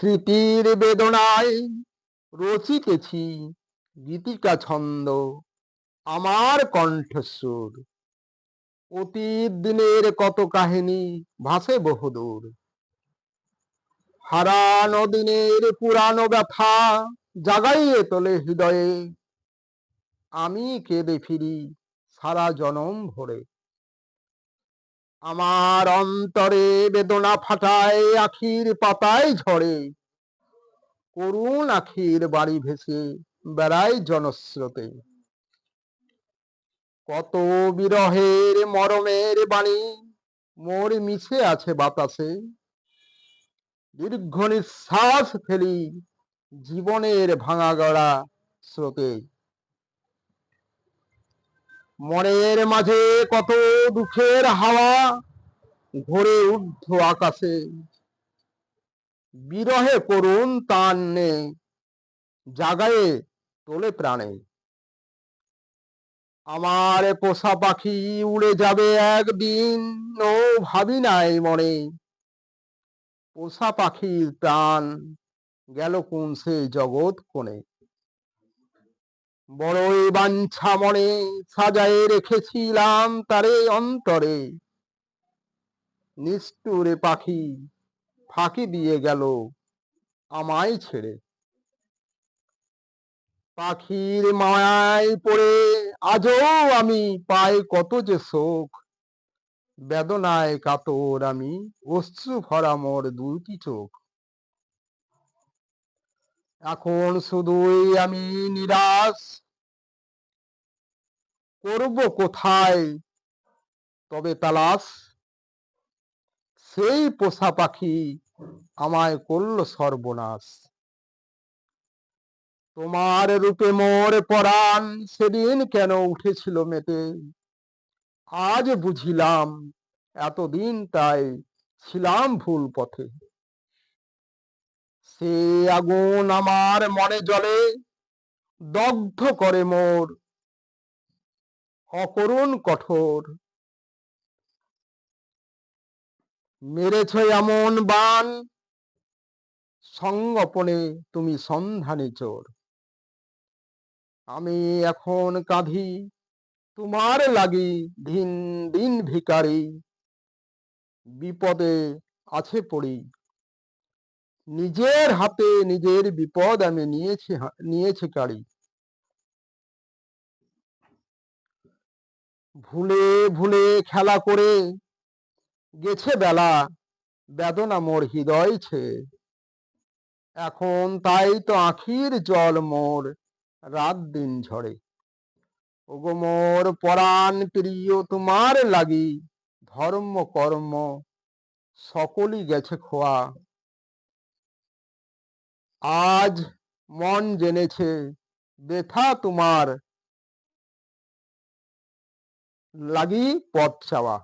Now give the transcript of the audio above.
স্মৃতির বেদনায় রচিতেছি গীতিকা ছন্দ, আমার কণ্ঠস্বর। অতীত দিনের কত কাহিনী ভাসে বহুদূর। হারানো দিনের পুরানো ব্যথা জাগাইয়ে তোলে হৃদয়ে। আমি কেঁদে ফিরি সারা জনম ভরে। আমার অন্তরে বেদনা ফাটায়, আখির পাতায় ঝরে। করুণ আখির বাড়ি ভেসে বেড়ায় জনস্রোতে। কত বিরহের মরমের বাণী মোর মিছে আছে বাতাসে। দীর্ঘ নিঃশ্বাস ফেলি জীবনের ভাঙা গড়া স্রোতে। মনের মাঝে কত দুঃখের হাওয়া ঘোরে ঊর্ধ্ব আকাশে। বিরহে করুন তান নে, জাগায়ে তোলে প্রাণে। আমার পোষা পাখি উড়ে যাবে একদিন, ও ভাবি নাই মনে। পোষা পাখির প্রাণ গেল কোন সে জগৎ কোণে। বড়ই বাঞ্ছা মনে সাজায়ে রেখেছিলাম তারে অন্তরে। নিষ্ঠুরে পাখি ফাঁকি দিয়ে গেল আমায় ছেড়ে। পাখির মায়ায় পড়ে আজও আমি পাই কত যে শোক। বেদনায় কাতর আমি অশ্রু ভরা মোর দুটি চোখ। এখন শুধুই আমি নিরাশ। করব কোথায়? তবে তালাশ। সেই পোষা পাখি আমায় করল সর্বনাশ। তোমার রূপে মোর পরাণ সেদিন কেন উঠেছিল মেতে? আজ বুঝিলাম, এতদিন তাই ছিলাম ভুল পথে। সে আগুন আমার মনে জলে, দগ্ধ করে মোর। অকরুণ কঠোর। মেরেছ এমন বান সঙ্গপনে তুমি সন্ধানে চোর। আমি এখন কাঁধি, তোমার লাগি দিন দিন ভিকারি। বিপদে আছে পড়ি নিজের হাতে নিজের বিপদ আমি নিয়েছি নিয়েছি কাড়ি ভুলে ভুলে খেলা করে গেছে বেলা, বেদনা মোর হৃদয় ছে। এখন তাই তো আখির জল মোর রাত দিন ঝরে। ওগো মোর পরাণ প্রিয় তোমার লাগি, ধর্ম কর্ম সকলই গেছে খোয়া। আজ মন জেনেছে বেথা তোমার লাগি পথ চাওয়া।